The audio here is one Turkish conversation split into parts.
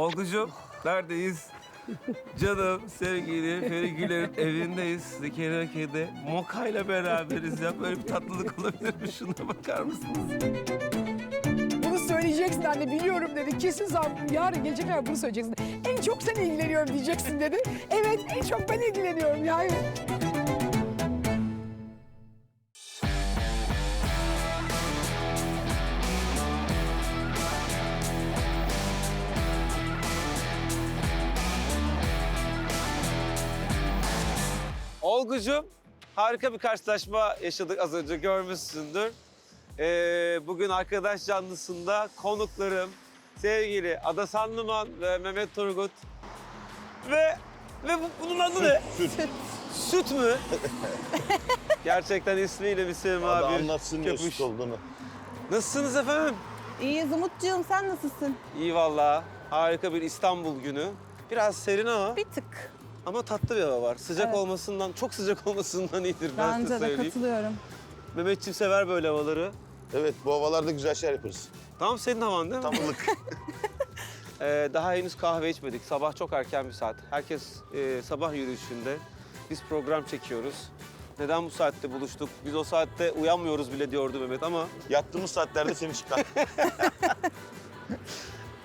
Olgucuğum neredeyiz? Canım sevgili Feri Güler'in evindeyiz. Köy'de Moka ile beraberiz ya. Böyle bir tatlılık olabilir mi? Şuna bakar mısınız? Bunu söyleyeceksin anne biliyorum dedi. Kesin zam yarın gelecek ay bunu söyleyeceksin. En çok sen ilgileniyorum diyeceksin dedi. Evet en çok ben ilgileniyorum ya. Evet. Olgucuğum harika bir karşılaşma yaşadık az önce görmüşsündür. Ee, bugün arkadaş canlısında konuklarım sevgili Ada Sanlıman ve Mehmet Turgut. Ve ve bu, bunun adı ne? Süt. Süt mü? Gerçekten ismiyle bir Selma Abi abi. anlatsın köpüş. süt olduğunu. Nasılsınız efendim? İyiyiz Umut'cuğum sen nasılsın? İyi valla. Harika bir İstanbul günü. Biraz serin ama Bir tık. Ama tatlı bir hava var. Sıcak Evet. olmasından, çok sıcak olmasından iyidir ben size Bence de söyleyeyim. katılıyorum. Mehmetciğim sever böyle havaları. Evet bu havalarda güzel şeyler yaparız. Tam senin havan değil mi? Tam ılık. Ee, daha henüz kahve içmedik. Sabah çok erken bir saat. Herkes e, sabah yürüyüşünde. Biz program çekiyoruz. Neden bu saatte buluştuk? Biz o saatte uyanmıyoruz bile diyordu Mehmet ama. Yattığımız saatlerde seni çıkar.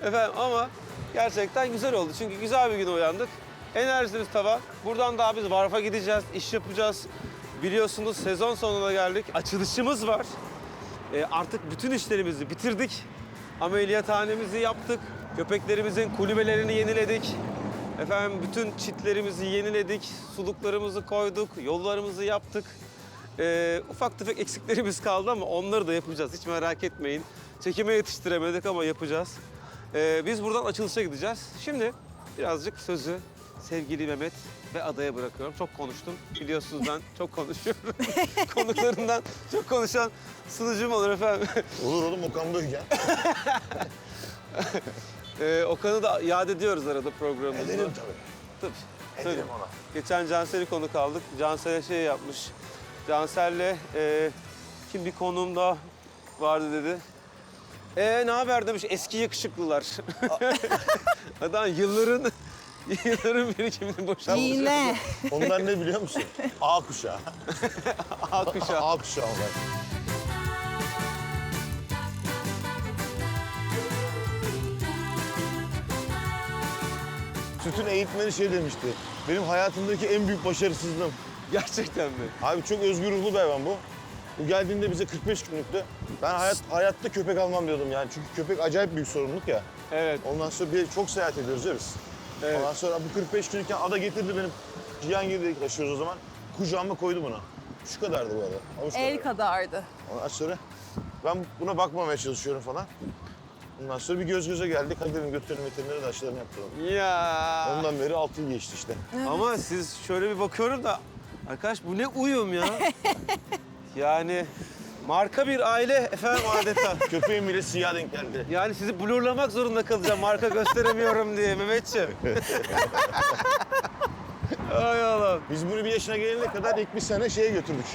Efendim ama gerçekten güzel oldu. Çünkü güzel bir güne uyandık. Enerjimiz tavan. Buradan daha biz Varf'a gideceğiz, iş yapacağız. Biliyorsunuz sezon sonuna geldik. Açılışımız var. Ee, artık bütün işlerimizi bitirdik. Ameliyathanemizi yaptık. Köpeklerimizin kulübelerini yeniledik. Efendim bütün çitlerimizi yeniledik. Suluklarımızı koyduk, yollarımızı yaptık. Ee, ufak tefek eksiklerimiz kaldı ama onları da yapacağız. Hiç merak etmeyin. Çekime yetiştiremedik ama yapacağız. Ee, biz buradan açılışa gideceğiz. Şimdi birazcık sözü sevgili Mehmet ve adaya bırakıyorum. Çok konuştum. Biliyorsunuz ben çok konuşuyorum. Konuklarından çok konuşan sunucum olur efendim. Olur oğlum Okan Bölgen. Ee, Okan'ı da yad ediyoruz arada programımızda. Ederim tabii. Tabii. Ederim Tabii. ona. Geçen Cansel'i konuk aldık. Cansel'e şey yapmış. Cansel'le e, kim bir konuğum daha vardı dedi. E ne haber demiş eski yakışıklılar. Adam yılların yılların birikimini boşaltmış. Yine. Onlar ne biliyor musun? A kuşağı. A kuşağı. A kuşağı onlar. Sütün eğitmeni şey demişti. Benim hayatımdaki en büyük başarısızlığım. Gerçekten mi? Abi çok özgür ruhlu bir hayvan bu. Bu geldiğinde bize 45 günlüktü. Ben hayat, hayatta köpek almam diyordum yani. Çünkü köpek acayip büyük sorumluluk ya. Evet. Ondan sonra bir çok seyahat ediyoruz ya biz. Evet. Ondan sonra bu 45 günlükken ada getirdi benim. Cihangir'de yaşıyoruz o zaman. Kucağıma koydu bunu. Şu kadardı bu arada. Avuç El kadar. kadardı. Ondan sonra ben buna bakmamaya çalışıyorum falan. Ondan sonra bir göz göze geldik. Hadi dedim götürelim veterinere de aşılarını yaptıralım. Ya. Ondan beri 6 yıl geçti işte. Ama siz şöyle bir bakıyorum da arkadaş bu ne uyum ya. yani marka bir aile efendim adeta. Köpeğim bile siyah denk geldi. Yani sizi blurlamak zorunda kalacağım marka gösteremiyorum diye Mehmetciğim. Ay Allah. Biz bunu bir yaşına gelene kadar ilk bir sene şeye götürdük.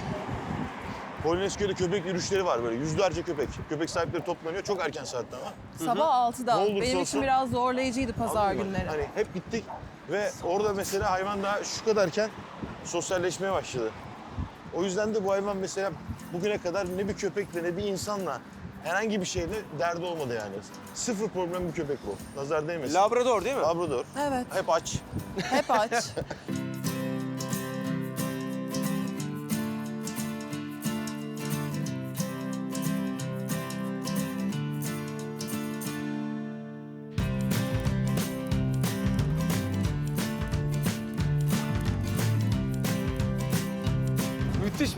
Polonezköy'de köpek yürüyüşleri var böyle. Yüzlerce köpek. Köpek sahipleri toplanıyor. Çok erken saatte ama. Sabah 6'da. Ne olursa Benim olsun. için biraz zorlayıcıydı pazar Anladın mı? günleri. Hani hep gittik ve orada mesela hayvan daha şu kadarken sosyalleşmeye başladı. O yüzden de bu hayvan mesela bugüne kadar ne bir köpekle ne bir insanla herhangi bir şeyle derdi olmadı yani. Sıfır problem bir köpek bu. Nazar değmesin. Labrador değil mi? Labrador. Evet. Hep aç. Hep aç.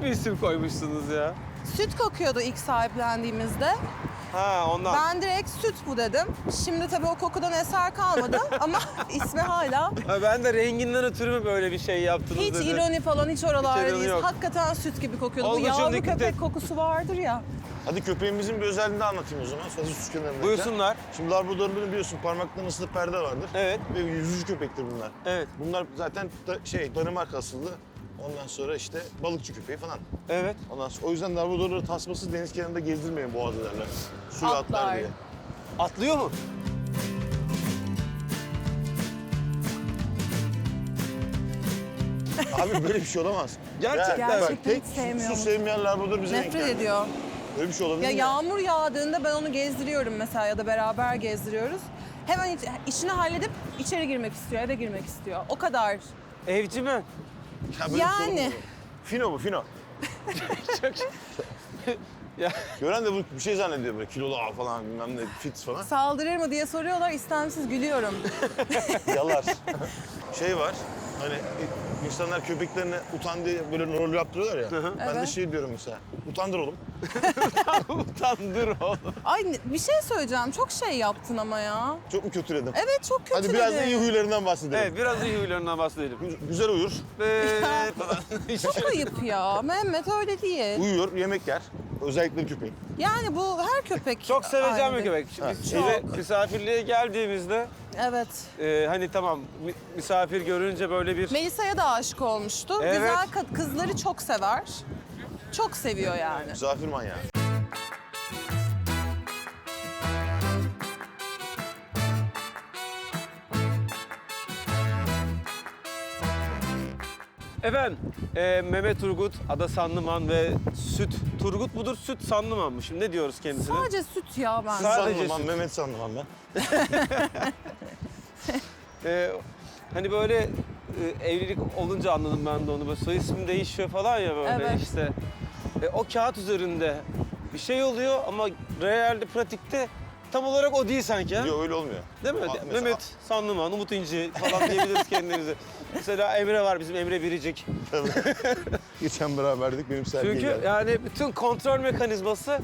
bir isim koymuşsunuz ya. süt kokuyordu ilk sahiplendiğimizde. Ha ondan. Ben direkt süt bu dedim. Şimdi tabii o kokudan eser kalmadı ama ismi hala. Ha, ben de renginden ötürü mü böyle bir şey yaptınız Hiç dedi. ironi falan hiç Hiç oralarda ironi değil. yok. Hakikaten süt gibi kokuyordu. Bu Olgucuğum, yavru dikkat köpek et. kokusu vardır ya. Hadi köpeğimizin bir özelliğini anlatayım o zaman. Sadece süt kenarında. Buyursunlar. Şimdi Labrador'ların biliyorsun parmaklarının ısılı perde vardır. Evet. Ve yüzücü köpektir bunlar. Evet. Bunlar zaten da, şey Danimarka asıllı. Ondan sonra işte balıkçı köpeği falan. Evet. Ondan sonra, o yüzden Labradorları tasmasız deniz kenarında gezdirmeyin boğaz ederler. Suya atlar, Atlar. diye. Atlıyor mu? Abi böyle bir şey olamaz. Gerçekten. Yani bak, Gerçekten hiç tek su sevmeyen Labrador bize Nefret geldi. ediyor. Böyle bir şey olabilir Ya mi? yağmur yağdığında ben onu gezdiriyorum mesela ya da beraber gezdiriyoruz. Hemen iç- işini halledip içeri girmek istiyor, eve girmek istiyor. O kadar. Evci mi? Ya böyle şey Yani. mi? Fino bu fino. Ya. Gören de bu bir şey zannediyor böyle kilolu ağ falan bilmem ne fit falan. Saldırır mı diye soruyorlar, istemsiz gülüyorum. Yalar. şey var hani insanlar köpeklerine utan diye böyle rol yaptırıyorlar ya. Ben de Evet. şey diyorum mesela. Utandır oğlum. Utandır oğlum. Ay bir şey söyleyeceğim, çok şey yaptın ama ya. Çok mu kötüledim? Evet çok kötü Hadi biraz da iyi huylarından bahsedelim. Evet biraz iyi huylarından bahsedelim. Gü- Güzel uyur. Ee. Çok ayıp ya. Mehmet öyle değil. Uyuyor, yemek yer. Özellikle köpek. Yani bu her köpek Çok seveceğim bir köpek. Şimdi Ha, Biz çok. eve misafirliğe geldiğimizde Evet. e, hani tamam mi- misafir görünce böyle bir Melisa'ya da aşık olmuştu. Evet. Güzel kızları çok sever. Çok seviyor yani. Misafir manyağı. Efendim, e, Mehmet Turgut, Ada Sanlıman ve Süt Turgut mudur, Süt Sanlıman mı? Şimdi ne diyoruz kendisine? Sadece süt ya ben. Sadece Sandım ben, süt. Mehmet sandım ben. E, hani böyle e, evlilik olunca anladım ben de onu. Böyle soy ismi değişiyor falan ya böyle Evet. işte. E, o kağıt üzerinde bir şey oluyor ama realde, pratikte tam olarak o değil sanki. ha? Yok öyle olmuyor. Değil mi? Aa, mesela- Mehmet Sanlıman, Umut İnci falan diyebiliriz kendimize. Mesela Emre var, bizim Emre Biricik. Geçen beraberdik benim sergiye Çünkü geldi. yani bütün kontrol mekanizması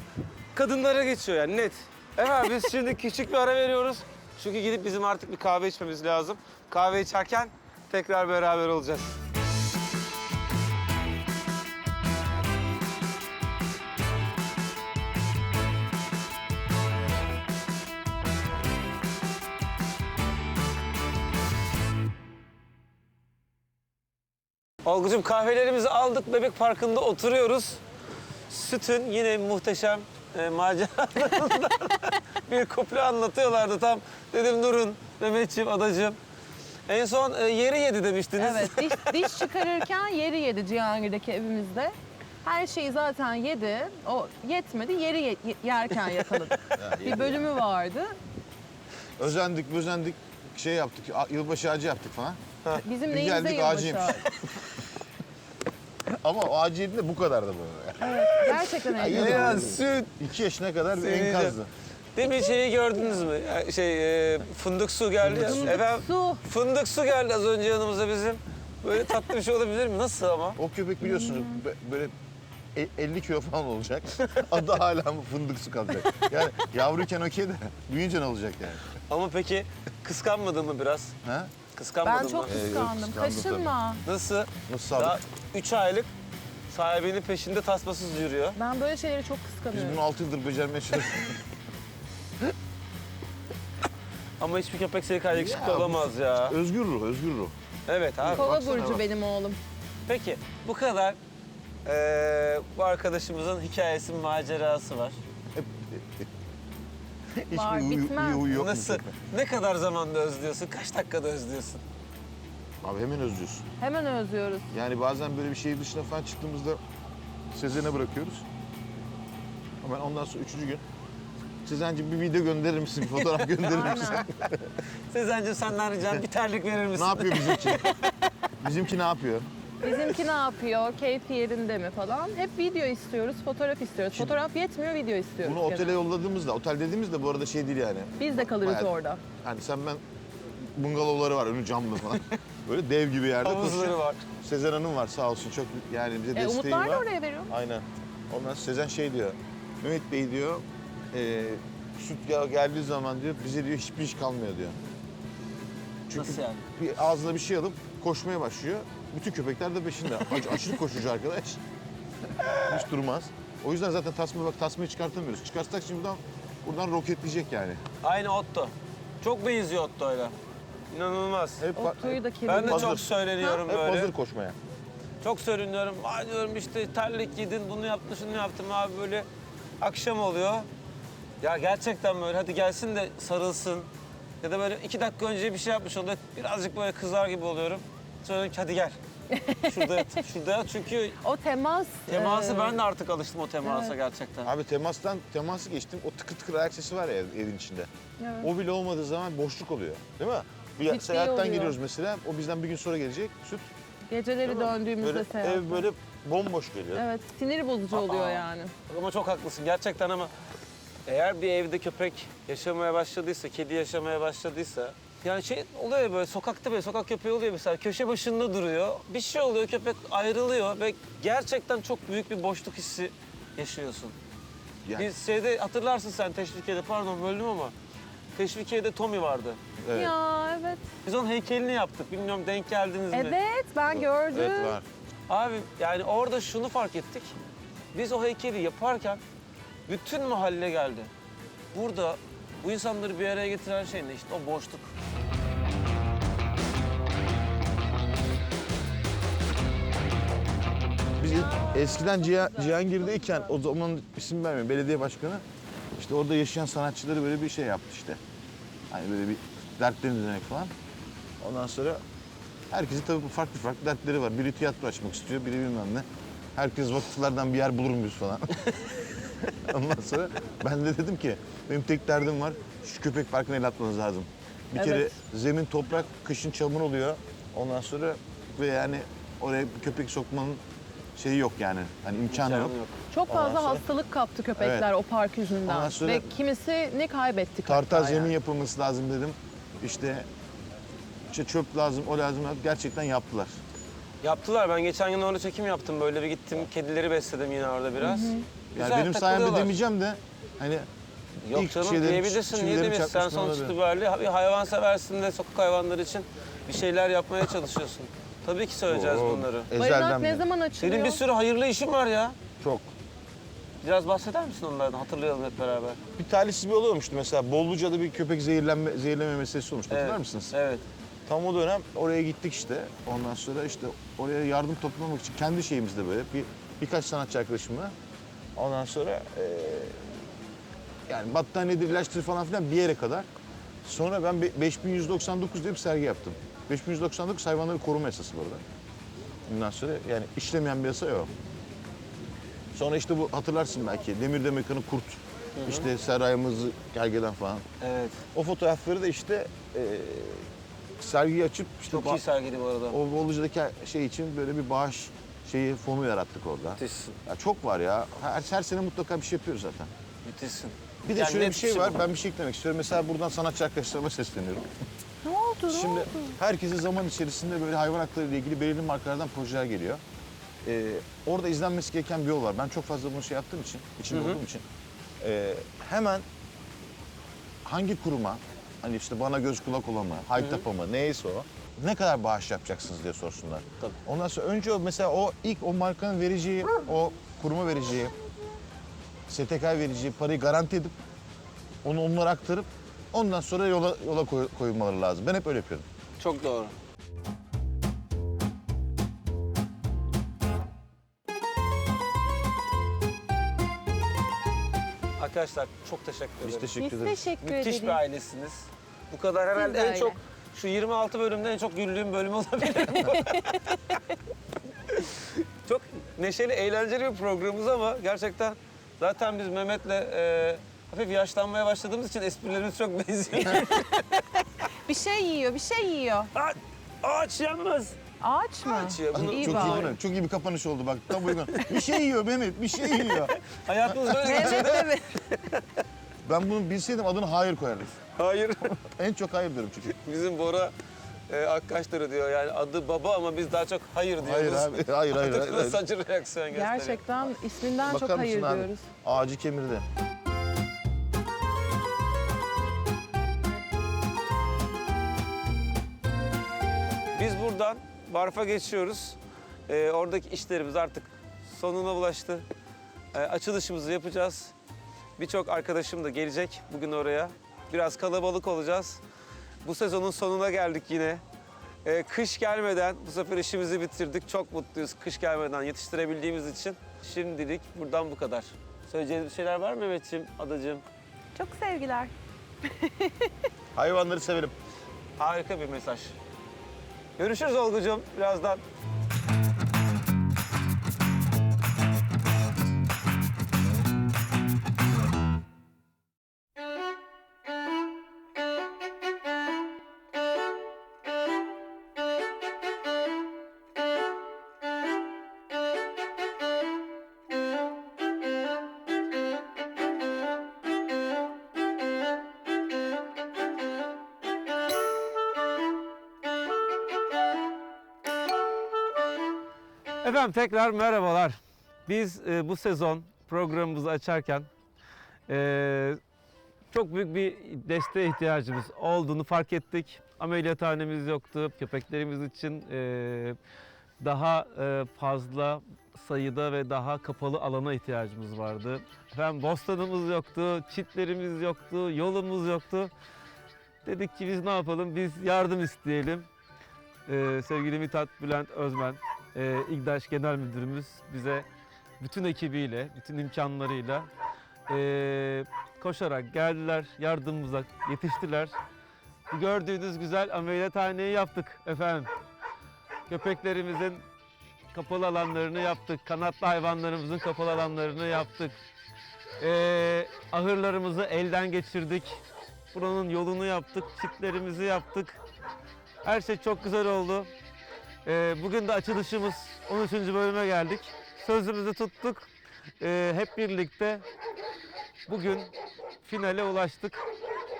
kadınlara geçiyor yani net. Evet biz şimdi küçük bir ara veriyoruz. Çünkü gidip bizim artık bir kahve içmemiz lazım. Kahve içerken tekrar beraber olacağız. Olgucuğum kahvelerimizi aldık. Bebek Parkı'nda oturuyoruz. Sütün yine muhteşem e, maceralarından bir kuple anlatıyorlardı tam. Dedim durun Mehmetciğim, adacığım. En son e, yeri yedi demiştiniz. Evet, diş, diş çıkarırken yeri yedi Cihangir'deki evimizde. Her şeyi zaten yedi. O yetmedi, yeri ye- yerken yakaladı. bir bölümü vardı. Özendik, özendik. Şey yaptık, a- yılbaşı ağacı yaptık falan. Bizim Bir neyimize geldik, yılbaşı ağacıymış. ağacı. Ama o ağacı yedi de bu kadardı böyle. Gerçekten Ay, öyle. Ya süt. İki yaşına kadar bir Sevineceğim. enkazdı. Demin şeyi gördünüz mü? Ya, Şey e, fındık su geldi. ya. Fındık su. Efendim, Su. fındık su geldi az önce yanımıza bizim. Böyle tatlı bir şey olabilir mi? Nasıl ama? O köpek biliyorsunuz bö- böyle e- 50 kilo falan olacak. Adı hala mı fındık su kalacak. Yani yavruyken okey de büyüyünce ne olacak yani? Ama peki kıskanmadın mı biraz? Ha? Kıskanmadın Ben çok mı? Ee, kıskandım. kıskandım Kaşınma. Nasıl? Nasıl Daha 3 aylık sahibinin peşinde tasmasız yürüyor. Ben böyle şeyleri çok Biz kıskanıyorum. bunu 6 yıldır becermeye çalışıyoruz. Ama hiçbir köpek senin kadar yakışıklı Ya, bu- olamaz ya. özgür ruh, özgür ruh. Evet abi. Kova baksana burcu bak. benim oğlum. Peki bu kadar eee, bu arkadaşımızın hikayesi, macerası var. Hiçbir Var, uyu, bitmez. uyu, uyu yok mu Nasıl? Ne kadar zamanda özlüyorsun? Kaç dakikada özlüyorsun? Abi hemen özlüyorsun. Hemen özlüyoruz. Yani bazen böyle bir şehir dışına falan çıktığımızda Sezen'e bırakıyoruz. Ama ondan sonra üçüncü gün Sezen'cim bir video gönderir misin, bir fotoğraf gönderir misin? Sezen'cim senden ricam bir terlik verir misin? ne yapıyor bizimki? Bizimki ne yapıyor? Bizimki ne yapıyor? Keyfi yerinde mi falan? Hep video istiyoruz, fotoğraf istiyoruz. Şimdi- fotoğraf yetmiyor, video istiyoruz. Bunu otele genelde. yolladığımızda, otel dediğimizde bu arada şey değil yani. Biz de kalırız Bayağı- orada. Hani sen ben bungalovları var önü camlı falan. Böyle dev gibi yerde Havuzları koşuyor. var. Sezen Hanım var sağ olsun çok yani bize E, desteği Umutlar var. da oraya veriyor. Aynen. Ondan sonra Sezen şey diyor. Mehmet Bey diyor, e, süt yağı geldiği zaman diyor bize diyor hiçbir iş kalmıyor diyor. Çünkü Nasıl yani? bir ağzına bir şey alıp koşmaya başlıyor. Bütün köpekler de peşinde. Aç- aşırı koşucu arkadaş. Hiç durmaz. O yüzden zaten tasma bak tasmayı çıkartamıyoruz. Çıkarsak şimdi buradan, buradan roketleyecek yani. Aynı Otto. Çok benziyor Otto'yla. İnanılmaz. Hep, ba- Ottu'yu da Ben de Hazır. çok söyleniyorum hep böyle. hazır koşmaya. Çok söyleniyorum. Ay diyorum işte terlik giydin, bunu yaptın, şunu yaptım abi böyle. Akşam oluyor. Ya gerçekten böyle hadi gelsin de sarılsın. Ya da böyle iki dakika önce bir şey yapmış oluyor. Birazcık böyle kızar gibi oluyorum. Sonra diyorum ki hadi gel. Şurada yat, şurada yat çünkü O temas... teması e, ben de artık alıştım o temasa evet. gerçekten. Abi temastan teması geçtim. O tıkır tıkır ayak sesi var ya evin içinde. Evet. O bile olmadığı zaman boşluk oluyor. Değil mi? Bir Ciddi seyahatten oluyor. geliyoruz mesela. O bizden bir gün sonra gelecek. Süt. Geceleri Değil mi? döndüğümüzde Böyle, seyahat. ev böyle bomboş geliyor. Evet, sinir bozucu oluyor Aa. yani. Ama çok haklısın gerçekten ama eğer bir evde köpek yaşamaya başladıysa, kedi yaşamaya başladıysa yani şey oluyor ya böyle sokakta böyle sokak köpeği oluyor mesela köşe başında duruyor. Bir şey oluyor köpek ayrılıyor ve gerçekten çok büyük bir boşluk hissi yaşıyorsun. Yani- Biz şeyde hatırlarsın sen Teşvikiye'de pardon böldüm ama Teşvikiye'de Tommy vardı. Evet. Ya evet. Biz onun heykelini yaptık. Bilmiyorum denk geldiniz mi? Evet, ben gördüm. Evet var. Abi yani orada şunu fark ettik. Biz o heykeli yaparken bütün mahalle geldi. Burada bu insanları bir araya getiren şey ne? İşte o boşluk. Biz eskiden Cihan, Cihangir'deyken o zaman isim vermiyorum belediye başkanı işte orada yaşayan sanatçıları böyle bir şey yaptı işte. Hani böyle bir dertlerini dinlemek falan. Ondan sonra herkesin tabii farklı farklı dertleri var. Biri tiyatro açmak istiyor, biri bilmem ne. Herkes vakıflardan bir yer bulur muyuz falan. Ondan sonra ben de dedim ki benim tek derdim var. Şu köpek parkına el atmanız lazım. Bir kere Evet. zemin toprak, kışın çamur oluyor. Ondan sonra ve yani oraya bir köpek sokmanın şeyi yok yani. Hani imkanı yok. Çok fazla sonra- hastalık kaptı köpekler Evet. o park yüzünden. Ondan sonra- Ve kimisi ne kaybettik Tartar hatta zemin yani. yapılması lazım dedim. İşte, işte çöp lazım, o lazım. Gerçekten yaptılar. Yaptılar. Ben geçen gün orada çekim yaptım. Böyle bir gittim. Kedileri besledim yine orada biraz. Yani Güzel, benim sayemde takılıyorlar. demeyeceğim de hani Yok ilk canım şeylerim, diyebilirsin. Niye çivilerim demiyorsun? Sen çakmış sonuç olabilir. itibariyle bir hayvan seversin de sokak hayvanları için bir şeyler yapmaya çalışıyorsun. Tabii ki söyleyeceğiz Oo, bunları. Barınak Ezelden ne beri. zaman açılıyor? Senin bir sürü hayırlı işin var ya. Çok. Biraz bahseder misin onlardan? Hatırlayalım hep beraber. Bir talihsiz bir olay olmuştu mesela. Bolluca'da bir köpek zehirlenme, zehirleme meselesi olmuştu. Hatırlar mısınız? Evet. Tam o dönem oraya gittik işte. Ondan sonra işte oraya yardım toplamak için kendi şeyimizde böyle bir birkaç sanatçı arkadaşımla. Ondan sonra eee yani battaniyedir, ilaçtır falan filan bir yere kadar. Sonra ben be- 5199 diye bir sergi yaptım. 5199 hayvanları koruma yasası bu arada. Ondan sonra yani işlemeyen bir yasa yok. Sonra işte bu hatırlarsın belki Demir Demirkan'ın kurt. işte Serayımızı gergeden falan. Evet. O fotoğrafları da işte eee sergiyi açıp işte Çok iyi sergiydi bu arada. o Boluca'daki şey için böyle bir bağış şeyi fonu yarattık orada. Müthişsin. Ya çok var ya. Her, her sene mutlaka bir şey yapıyoruz zaten. Müthişsin. Bir de Yani şöyle bir şey işi var. bu. Ben bir şey eklemek istiyorum. Mesela buradan sanatçı arkadaşlarıma sesleniyorum. Ne oldu? Ne Şimdi oldu? herkese zaman içerisinde böyle hayvan hakları ile ilgili belirli markalardan projeler geliyor. Ee, orada izlenmesi gereken bir yol var. Ben çok fazla bunu şey yaptığım için, içinde Hı hı. olduğum için ee, hemen hangi kuruma, hani işte bana göz kulak olan mı, Haytap'a mı, neyse o, ne kadar bağış yapacaksınız diye sorsunlar. Tabii. Ondan sonra önce o mesela o ilk o markanın vereceği, o kuruma vereceği, STK vereceği parayı garanti edip onu onlara aktarıp ondan sonra yola yola koy- koyulmaları lazım. Ben hep öyle yapıyorum. Çok doğru. Arkadaşlar çok teşekkür Biz ederim. teşekkür Biz ederiz. teşekkür Müthiş ederiz. bir ailesiniz. Bu kadar herhalde de en öyle. çok şu 26 bölümde en çok güldüğüm bölüm olabilir. çok neşeli, eğlenceli bir programımız ama gerçekten zaten biz Mehmet'le e, hafif yaşlanmaya başladığımız için esprilerimiz çok benziyor. Bir şey yiyor, bir şey yiyor. Aç, aç yanmaz. Ağaç mı? Aç ya, bunu- İyi çok bari. iyi bunu. Çok iyi bir kapanış oldu bak. Tam uygun. bir şey yiyor Mehmet, bir şey yiyor. Hayatımız böyle geçiyor. Evet, evet. Ben bunu bilseydim adını hayır koyardım. Hayır. En çok hayır diyorum çünkü. Bizim Bora e, Akkaşları diyor yani adı baba ama biz daha çok hayır diyoruz. Hayır abi, hayır hayır. hayır, hayır. Saçı reaksiyon gösteriyor. Gerçekten isminden Bakar çok hayır abi? diyoruz. Ağacı kemirdi. Barf'a geçiyoruz. E, oradaki işlerimiz artık sonuna ulaştı. E, açılışımızı yapacağız. Birçok arkadaşım da gelecek bugün oraya. Biraz kalabalık olacağız. Bu sezonun sonuna geldik yine. E, kış gelmeden bu sefer işimizi bitirdik. Çok mutluyuz kış gelmeden yetiştirebildiğimiz için. Şimdilik buradan bu kadar. Söyleyeceğiniz bir şeyler var mı Mehmetciğim, Adacığım? Çok sevgiler. Hayvanları severim. Harika bir mesaj. Görüşürüz Olgucuğum birazdan. Efendim tekrar merhabalar. Biz e, bu sezon programımızı açarken e, çok büyük bir desteğe ihtiyacımız olduğunu fark ettik. Ameliyathanemiz yoktu. Köpeklerimiz için e, daha e, fazla sayıda ve daha kapalı alana ihtiyacımız vardı. Efendim bostanımız yoktu, çitlerimiz yoktu, yolumuz yoktu. Dedik ki biz ne yapalım? Biz yardım isteyelim. Ee, sevgili Mithat Bülent Özmen, e, İGDAŞ Genel Müdürümüz bize bütün ekibiyle, bütün imkanlarıyla e, koşarak geldiler, yardımımıza yetiştiler. Gördüğünüz güzel ameliyathaneyi yaptık efendim. Köpeklerimizin kapalı alanlarını yaptık, kanatlı hayvanlarımızın kapalı alanlarını yaptık. Ee, ahırlarımızı elden geçirdik. Buranın yolunu yaptık, çitlerimizi yaptık. Her şey çok güzel oldu. Ee, bugün de açılışımız 13. bölüme geldik. Sözümüzü tuttuk. Ee, hep birlikte bugün finale ulaştık.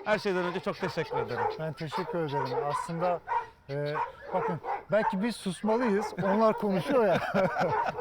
Her şeyden önce çok teşekkür ederim. Ben teşekkür ederim. Aslında e, bakın belki biz susmalıyız. Onlar konuşuyor ya.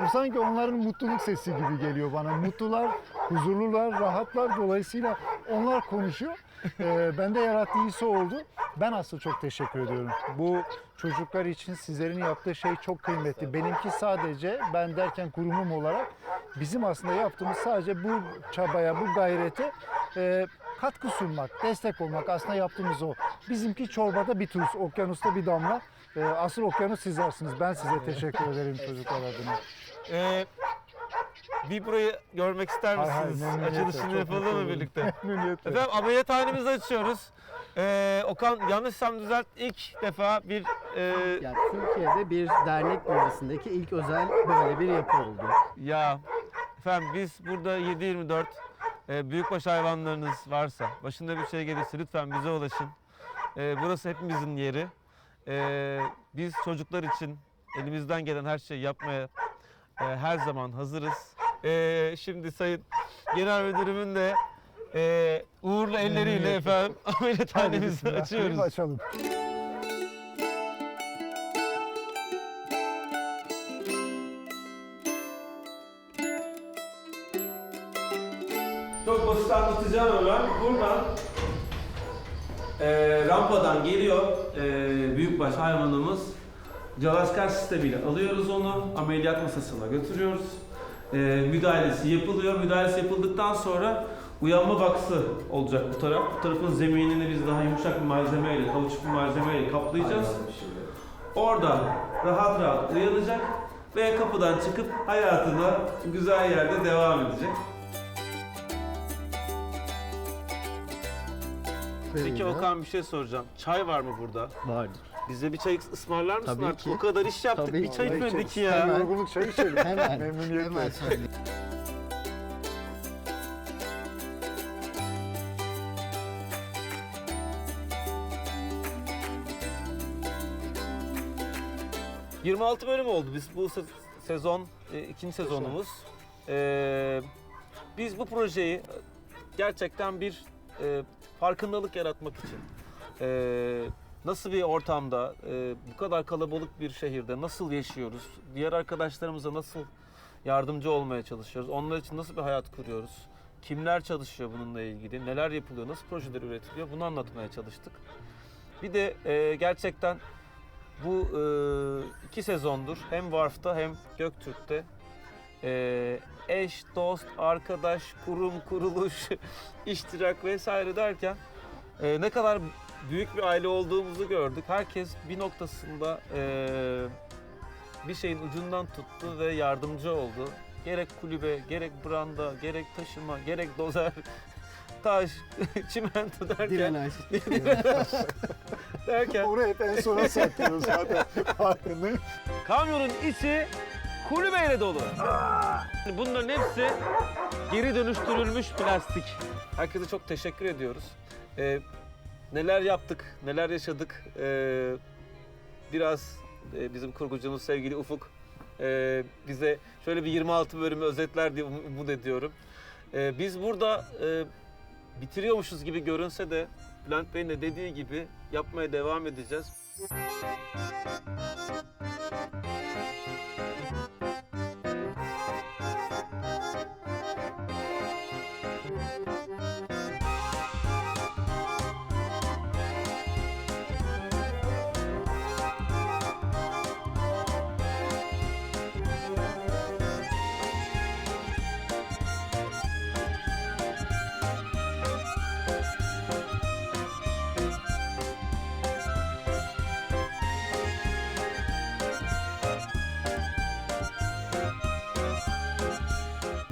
Bu sanki onların mutluluk sesi gibi geliyor bana. Mutlular, huzurlular, rahatlar. Dolayısıyla onlar konuşuyor. E, bende yarattığı his oldu. Ben aslında çok teşekkür ediyorum. Bu çocuklar için sizlerin yaptığı şey çok kıymetli. Benimki sadece ben derken kurumum olarak bizim aslında yaptığımız sadece bu çabaya, bu gayrete e, katkı sunmak, destek olmak aslında yaptığımız o. Bizimki çorbada bir tuz, okyanusta bir damla. E, asıl okyanus sizlersiniz. Ben size teşekkür ederim çocuklar adına. Ee, bir burayı görmek ister Hay hay, misiniz? memnuniyetle. Açılışını Çok yapalım mutlu mı birlikte? Memnuniyetle. Efendim ameliyathanemizi açıyoruz. Ee, Okan yanlışsam düzelt ilk defa bir e, Yani Türkiye'de bir dernek bünyesindeki ilk özel böyle bir yapı oldu. Ya efendim biz burada 7-24 e, büyükbaş hayvanlarınız varsa, başında bir şey gelirse lütfen bize ulaşın. E, burası hepimizin yeri. E, biz çocuklar için elimizden gelen her şeyi yapmaya e, her zaman hazırız. E, şimdi Sayın Genel Müdürümün de e, uğurlu elleriyle efendim ameliyathanemizi bismillah, açıyoruz. Açalım. Çok basit anlatacağım hemen. Buradan e, rampadan geliyor e, büyükbaş hayvanımız. Calaskar sistemiyle alıyoruz onu, ameliyat masasına götürüyoruz. E, müdahalesi yapılıyor. Müdahalesi yapıldıktan sonra uyanma baksı olacak bu taraf. Bu tarafın zeminini biz daha yumuşak bir malzemeyle, kauçuk bir malzemeyle kaplayacağız. Oradan rahat rahat uyanacak ve kapıdan çıkıp hayatına güzel yerde devam edecek. Peki Okan bir şey soracağım. Çay var mı burada? Vardır. Bize bir çay ısmarlar mısın Tabii artık? ki. O kadar iş yaptık Tabii bir ki. çay Çay içmedik içeriz. ya. Hemen. Yorgunluk çay içelim. Hemen. Memnuniyetle. Hemen söyleyeyim. Ee, 26 bölüm oldu. Biz bu se- sezon e, ikinci sezonumuz. Ee, biz bu projeyi gerçekten bir e, farkındalık yaratmak için e, nasıl bir ortamda e, bu kadar kalabalık bir şehirde nasıl yaşıyoruz? Diğer arkadaşlarımıza nasıl yardımcı olmaya çalışıyoruz? Onlar için nasıl bir hayat kuruyoruz? Kimler çalışıyor bununla ilgili? Neler yapılıyor? Nasıl projeler üretiliyor? Bunu anlatmaya çalıştık. Bir de e, gerçekten bu e, iki sezondur hem Warf'ta hem Göktürk'te e, eş, dost, arkadaş, kurum, kuruluş, iştirak vesaire derken e, ne kadar büyük bir aile olduğumuzu gördük. Herkes bir noktasında e, bir şeyin ucundan tuttu ve yardımcı oldu. Gerek kulübe, gerek branda, gerek taşıma, gerek dozer, taş, çimento derken, Direnç. derken Onu hep en sona saklıyoruz zaten. Farkındayım. Kamyonun içi kulübeyle dolu. Bunların hepsi geri dönüştürülmüş plastik. Herkese çok teşekkür ediyoruz. Ee, neler yaptık, neler yaşadık. Ee, biraz e, bizim kurgucumuz sevgili Ufuk e, bize şöyle bir 26 bölümü özetler diye um- umut ediyorum. Ee, biz burada e, bitiriyormuşuz gibi görünse de Bülent Bey'in de dediği gibi yapmaya devam edeceğiz.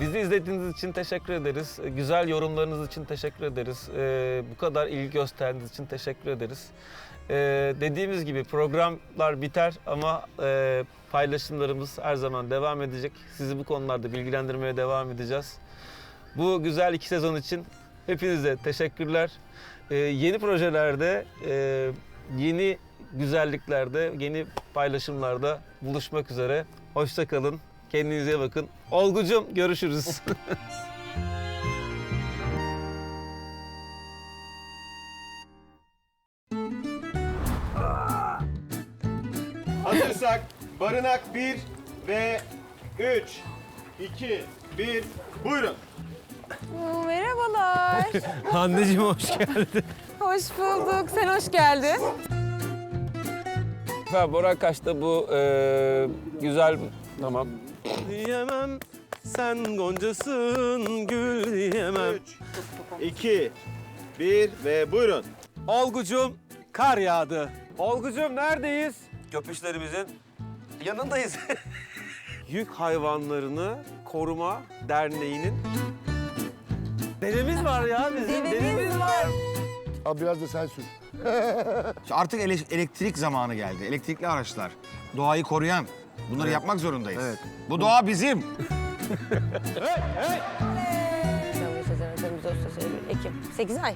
Bizi izlediğiniz için teşekkür ederiz. Güzel yorumlarınız için teşekkür ederiz. Ee, bu kadar ilgi gösterdiğiniz için teşekkür ederiz. Ee, dediğimiz gibi programlar biter ama e, paylaşımlarımız her zaman devam edecek. Sizi bu konularda bilgilendirmeye devam edeceğiz. Bu güzel iki sezon için hepinize teşekkürler. Yeni projelerde, e, yeni güzelliklerde, yeni paylaşımlarda buluşmak üzere. Hoşça kalın. Kendinize bakın. Olgucum görüşürüz. Hazırsak barınak 1 ve 3, 2, 1, buyurun. Merhabalar. Hande'cim hoş geldin. hoş bulduk. Sen hoş geldin. Efendim Bora Kaş'ta bu e, güzel... Tamam. Diyemem sen goncasın gül diyemem. 3, 2, 1 ve buyurun. Olgucum kar yağdı. Olgucum neredeyiz? Köpüşlerimizin yanındayız. Yük hayvanlarını koruma derneğinin Devemiz var ya bizim. Devemiz var. Abi biraz da sen sür. Artık ele- elektrik zamanı geldi. Elektrikli araçlar. Doğayı koruyan. Bunları yapmak zorundayız. Bu doğa bizim. Ekim. 8 ay.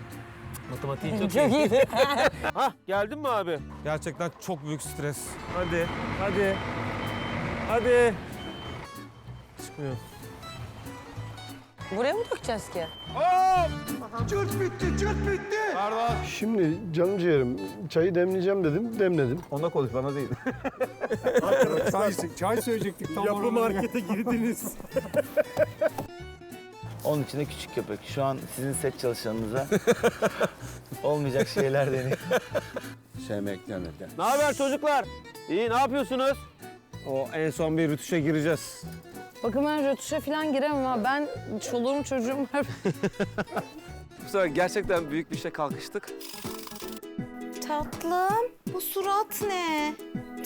Matematiğin çok, Çok iyi. iyi. Hah geldin mi abi? Gerçekten çok büyük stres. Hadi, hadi. Hadi. Çıkmıyor. Buraya mı dökeceğiz ki? Pardon. Şimdi canım ciğerim çayı demleyeceğim dedim demledim. Ona konuş bana değil. Çay söyleyecektik tam Yapı markete girdiniz. Onun için de küçük köpek. Şu an sizin set çalışanınıza olmayacak şeyler deniyor. Sevmekten öte. Ne haber çocuklar? İyi ne yapıyorsunuz? O en son bir rütuşa gireceğiz. Bakın ben rötuşa falan giremem ha. Ben çoluğum çocuğum var. Bu sefer gerçekten büyük bir şey kalkıştık. Tatlım, bu surat ne?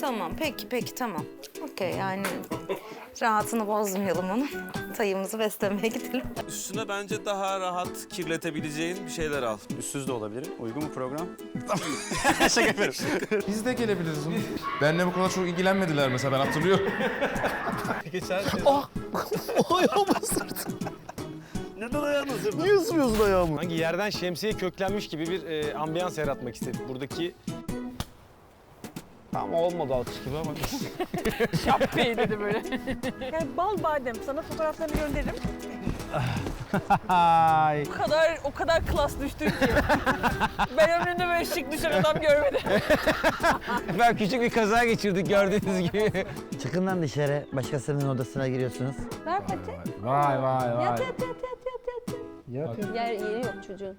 Tamam, peki peki tamam. Okey yani rahatını bozmayalım onun. Tayımızı beslemeye gidelim. Üstüne bence daha rahat kirletebileceğin bir şeyler al. Üstsüz de olabilir. Uygun mu program? Biz de gelebiliriz. Benle bu kadar çok ilgilenmediler mesela ben hatırlıyorum. Geçen Neden ayağını ısırdın? Niye ısırıyorsun ayağımı? Hangi yerden şemsiye köklenmiş gibi bir e, ambiyans yaratmak istedik. Buradaki tam olmadı alkış gibi ama. Bey dedi böyle. Yani bal badem, sana fotoğraflarını gönderirim. O kadar o kadar klas düştün ki. ben ömrümde böyle şık düşen adam görmedim. ben küçük bir kaza geçirdik gördüğünüz gibi. Çıkın lan dışarı. Başkasının odasına giriyorsunuz. Ver pati. Vay vay Yat vay. yat yat yat yat yat. Yer, yeri yok çocuğun.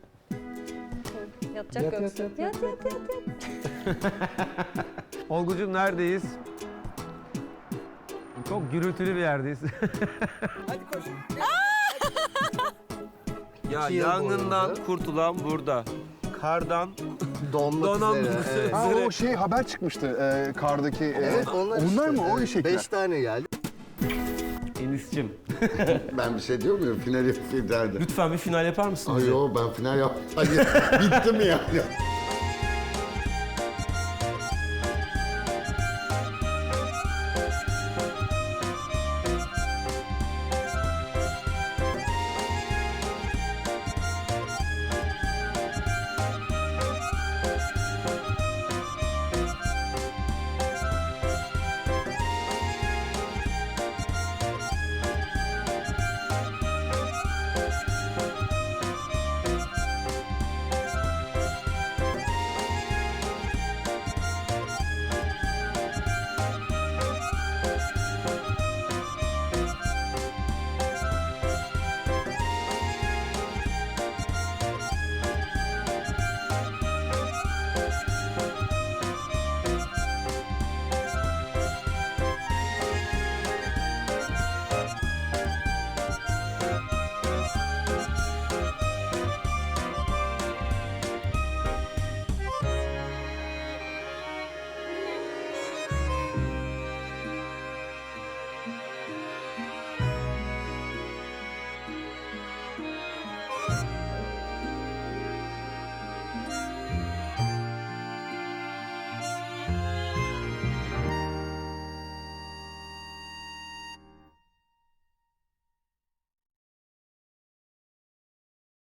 Yatacak Yat, yat, yoksa. yat, Yat yat yat yat. Olgucum neredeyiz? Çok gürültülü bir yerdeyiz. Hadi koş. ya yangından kurtulan burada. Kardan donan üzere. Ha o şey haber çıkmıştı e, kardaki. e, Evet onlar, onlar işte. mı o eşekler? Beş tane geldi. Enis'cim Ben bir şey diyor muyum? Final yapayım derdi. lütfen bir final yapar mısın Ay bize? yo ben final yap. Hayır, bitti mi yani?